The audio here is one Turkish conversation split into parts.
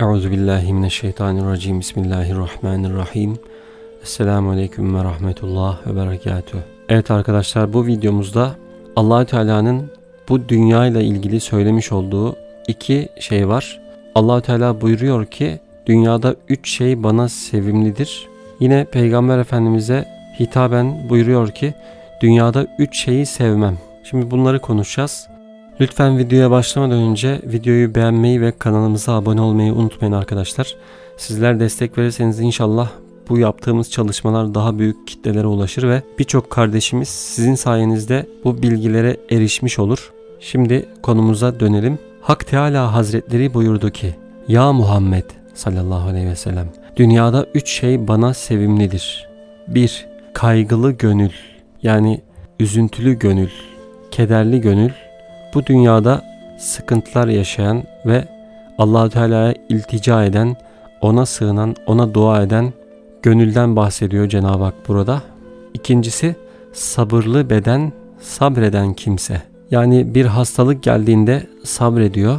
Euzu billahi mineşşeytanirracim. Bismillahirrahmanirrahim. Esselamu aleyküm ve rahmetullah ve berekatuh. Evet arkadaşlar bu videomuzda Allahü Teala'nın bu dünya ile ilgili söylemiş olduğu iki şey var. Allahü Teala buyuruyor ki dünyada üç şey bana sevimlidir. Yine Peygamber Efendimiz'e hitaben buyuruyor ki dünyada üç şeyi sevmem. Şimdi bunları konuşacağız. Lütfen videoya başlamadan önce videoyu beğenmeyi ve kanalımıza abone olmayı unutmayın arkadaşlar. Sizler destek verirseniz inşallah bu yaptığımız çalışmalar daha büyük kitlelere ulaşır ve birçok kardeşimiz sizin sayenizde bu bilgilere erişmiş olur. Şimdi konumuza dönelim. Hak Teala Hazretleri buyurdu ki Ya Muhammed sallallahu aleyhi ve sellem dünyada üç şey bana sevimlidir. 1. Kaygılı gönül yani üzüntülü gönül, kederli gönül bu dünyada sıkıntılar yaşayan ve allah Teala'ya iltica eden, ona sığınan, ona dua eden gönülden bahsediyor Cenab-ı Hak burada. İkincisi sabırlı beden, sabreden kimse. Yani bir hastalık geldiğinde sabrediyor,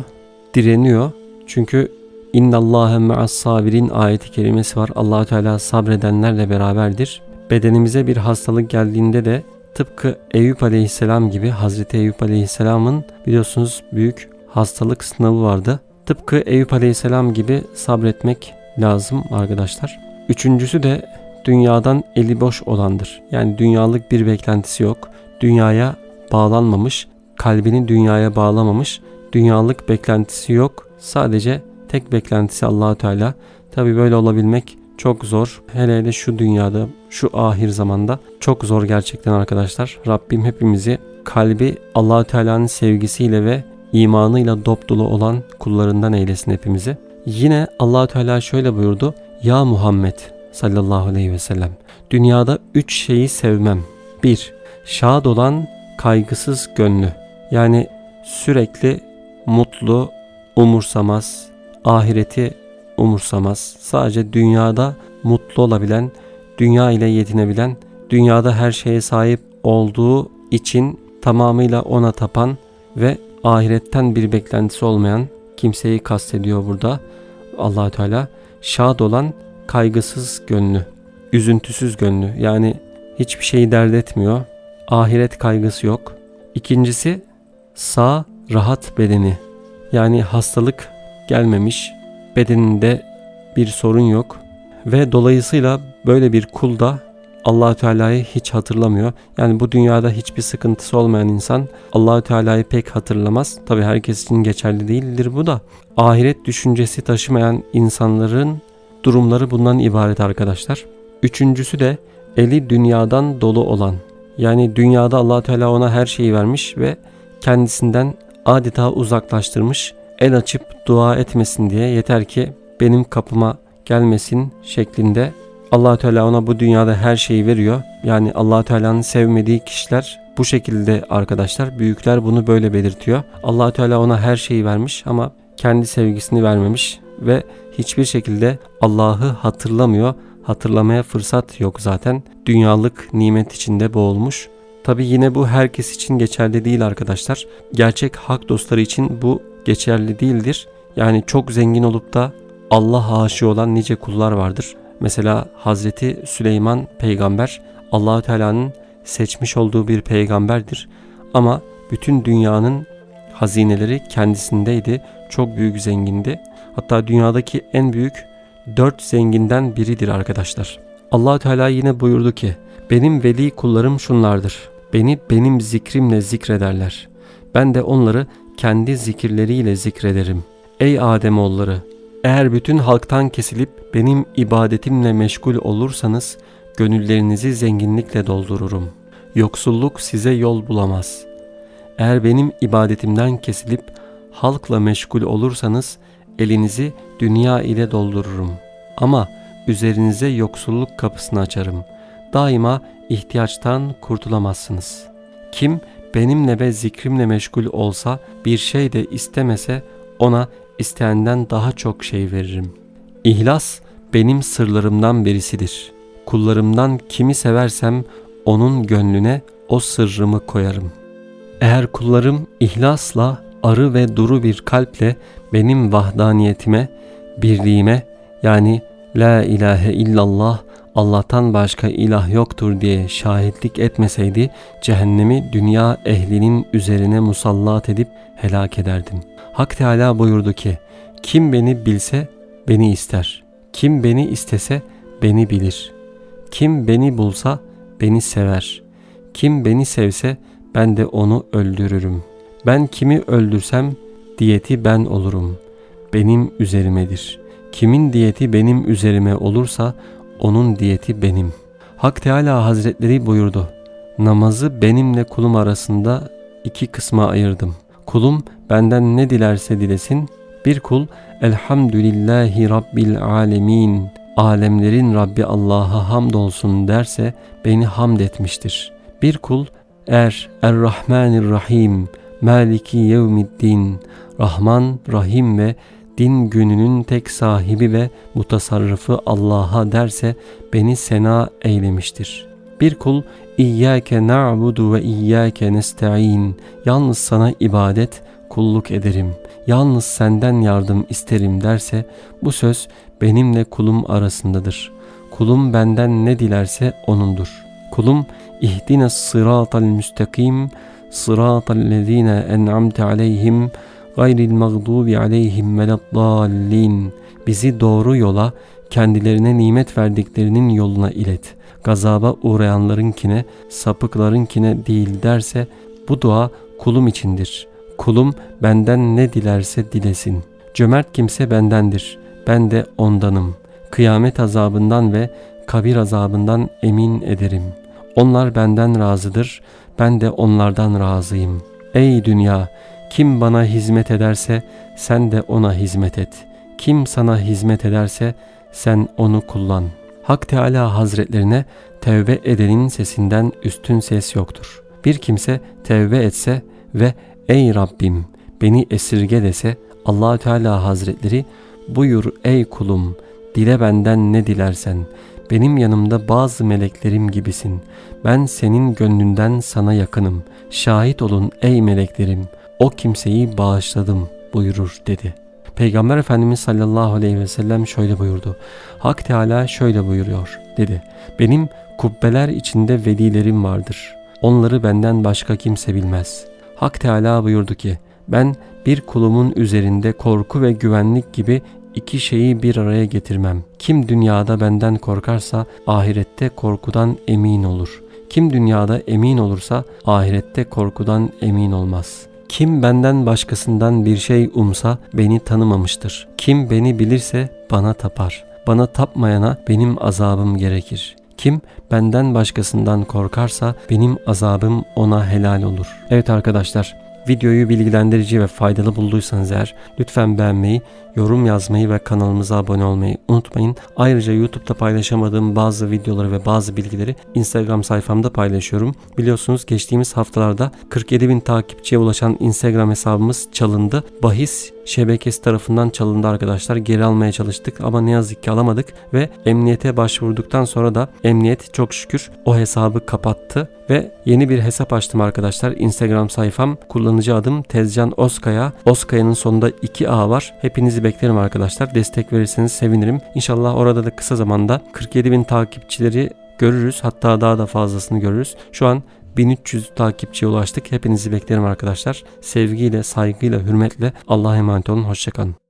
direniyor. Çünkü İnnallâhe me'as sabirin ayeti kerimesi var. allah Teala sabredenlerle beraberdir. Bedenimize bir hastalık geldiğinde de Tıpkı Eyüp Aleyhisselam gibi Hazreti Eyüp Aleyhisselam'ın biliyorsunuz büyük hastalık sınavı vardı. Tıpkı Eyüp Aleyhisselam gibi sabretmek lazım arkadaşlar. Üçüncüsü de dünyadan eli boş olandır. Yani dünyalık bir beklentisi yok. Dünyaya bağlanmamış, kalbini dünyaya bağlamamış, dünyalık beklentisi yok. Sadece tek beklentisi Allahü Teala. Tabi böyle olabilmek çok zor. Hele hele şu dünyada, şu ahir zamanda çok zor gerçekten arkadaşlar. Rabbim hepimizi kalbi Allahü Teala'nın sevgisiyle ve imanıyla dop dolu olan kullarından eylesin hepimizi. Yine Allahü Teala şöyle buyurdu. Ya Muhammed sallallahu aleyhi ve sellem dünyada üç şeyi sevmem. Bir, şad olan kaygısız gönlü. Yani sürekli mutlu, umursamaz, ahireti umursamaz. Sadece dünyada mutlu olabilen, dünya ile yetinebilen, dünyada her şeye sahip olduğu için tamamıyla ona tapan ve ahiretten bir beklentisi olmayan kimseyi kastediyor burada. allah Teala şad olan kaygısız gönlü, üzüntüsüz gönlü yani hiçbir şeyi dert etmiyor. Ahiret kaygısı yok. İkincisi sağ rahat bedeni yani hastalık gelmemiş, bedeninde bir sorun yok ve dolayısıyla böyle bir kul da Allahü Teala'yı hiç hatırlamıyor. Yani bu dünyada hiçbir sıkıntısı olmayan insan Allahü Teala'yı pek hatırlamaz. Tabi herkes için geçerli değildir bu da. Ahiret düşüncesi taşımayan insanların durumları bundan ibaret arkadaşlar. Üçüncüsü de eli dünyadan dolu olan. Yani dünyada Allahü Teala ona her şeyi vermiş ve kendisinden adeta uzaklaştırmış el açıp dua etmesin diye yeter ki benim kapıma gelmesin şeklinde allah Teala ona bu dünyada her şeyi veriyor. Yani allah Teala'nın sevmediği kişiler bu şekilde arkadaşlar. Büyükler bunu böyle belirtiyor. allah Teala ona her şeyi vermiş ama kendi sevgisini vermemiş ve hiçbir şekilde Allah'ı hatırlamıyor. Hatırlamaya fırsat yok zaten. Dünyalık nimet içinde boğulmuş. Tabi yine bu herkes için geçerli değil arkadaşlar. Gerçek hak dostları için bu geçerli değildir. Yani çok zengin olup da Allah aşığı olan nice kullar vardır. Mesela Hazreti Süleyman peygamber Allahü Teala'nın seçmiş olduğu bir peygamberdir. Ama bütün dünyanın hazineleri kendisindeydi. Çok büyük zengindi. Hatta dünyadaki en büyük dört zenginden biridir arkadaşlar. allah Teala yine buyurdu ki benim veli kullarım şunlardır. Beni benim zikrimle zikrederler. Ben de onları kendi zikirleriyle zikrederim. Ey Ademoğulları! Eğer bütün halktan kesilip benim ibadetimle meşgul olursanız gönüllerinizi zenginlikle doldururum. Yoksulluk size yol bulamaz. Eğer benim ibadetimden kesilip halkla meşgul olursanız elinizi dünya ile doldururum. Ama üzerinize yoksulluk kapısını açarım. Daima ihtiyaçtan kurtulamazsınız. Kim benimle ve zikrimle meşgul olsa bir şey de istemese ona isteyenden daha çok şey veririm. İhlas benim sırlarımdan birisidir. Kullarımdan kimi seversem onun gönlüne o sırrımı koyarım. Eğer kullarım ihlasla arı ve duru bir kalple benim vahdaniyetime, birliğime yani La ilahe illallah Allah'tan başka ilah yoktur diye şahitlik etmeseydi cehennemi dünya ehlinin üzerine musallat edip helak ederdim. Hak Teala buyurdu ki kim beni bilse beni ister. Kim beni istese beni bilir. Kim beni bulsa beni sever. Kim beni sevse ben de onu öldürürüm. Ben kimi öldürsem diyeti ben olurum. Benim üzerimedir. Kimin diyeti benim üzerime olursa onun diyeti benim. Hak Teala Hazretleri buyurdu. Namazı benimle kulum arasında iki kısma ayırdım. Kulum benden ne dilerse dilesin. Bir kul Elhamdülillahi Rabbil Alemin alemlerin Rabbi Allah'a hamdolsun derse beni hamd etmiştir. Bir kul er Errahmanirrahim Maliki Yevmiddin Rahman, Rahim ve din gününün tek sahibi ve mutasarrıfı Allah'a derse beni sena eylemiştir. Bir kul İyyâke na'budu ve İyyâke nesta'in Yalnız sana ibadet, kulluk ederim. Yalnız senden yardım isterim derse bu söz benimle kulum arasındadır. Kulum benden ne dilerse onundur. Kulum ihdine sıratal müstakim sıratal lezine en'amte aleyhim gayril mağdubi aleyhim veleddallin. Bizi doğru yola, kendilerine nimet verdiklerinin yoluna ilet. Gazaba uğrayanlarınkine, sapıklarınkine değil derse bu dua kulum içindir. Kulum benden ne dilerse dilesin. Cömert kimse bendendir. Ben de ondanım. Kıyamet azabından ve kabir azabından emin ederim. Onlar benden razıdır. Ben de onlardan razıyım. Ey dünya! Kim bana hizmet ederse sen de ona hizmet et. Kim sana hizmet ederse sen onu kullan. Hak Teala Hazretlerine tevbe edenin sesinden üstün ses yoktur. Bir kimse tevbe etse ve ey Rabbim beni esirge dese allah Teala Hazretleri buyur ey kulum dile benden ne dilersen benim yanımda bazı meleklerim gibisin. Ben senin gönlünden sana yakınım. Şahit olun ey meleklerim o kimseyi bağışladım buyurur dedi. Peygamber Efendimiz sallallahu aleyhi ve sellem şöyle buyurdu. Hak Teala şöyle buyuruyor dedi. Benim kubbeler içinde velilerim vardır. Onları benden başka kimse bilmez. Hak Teala buyurdu ki ben bir kulumun üzerinde korku ve güvenlik gibi iki şeyi bir araya getirmem. Kim dünyada benden korkarsa ahirette korkudan emin olur. Kim dünyada emin olursa ahirette korkudan emin olmaz.'' Kim benden başkasından bir şey umsa beni tanımamıştır. Kim beni bilirse bana tapar. Bana tapmayana benim azabım gerekir. Kim benden başkasından korkarsa benim azabım ona helal olur. Evet arkadaşlar Videoyu bilgilendirici ve faydalı bulduysanız eğer lütfen beğenmeyi, yorum yazmayı ve kanalımıza abone olmayı unutmayın. Ayrıca YouTube'da paylaşamadığım bazı videoları ve bazı bilgileri Instagram sayfamda paylaşıyorum. Biliyorsunuz geçtiğimiz haftalarda 47 bin takipçiye ulaşan Instagram hesabımız çalındı. Bahis şebekesi tarafından çalındı arkadaşlar. Geri almaya çalıştık ama ne yazık ki alamadık ve emniyete başvurduktan sonra da emniyet çok şükür o hesabı kapattı ve yeni bir hesap açtım arkadaşlar. Instagram sayfam kullanıcı adım Tezcan Oskaya. Oskaya'nın sonunda 2A var. Hepinizi beklerim arkadaşlar. Destek verirseniz sevinirim. İnşallah orada da kısa zamanda 47 bin takipçileri görürüz. Hatta daha da fazlasını görürüz. Şu an 1300 takipçiye ulaştık. Hepinizi beklerim arkadaşlar. Sevgiyle, saygıyla, hürmetle Allah'a emanet olun. Hoşçakalın.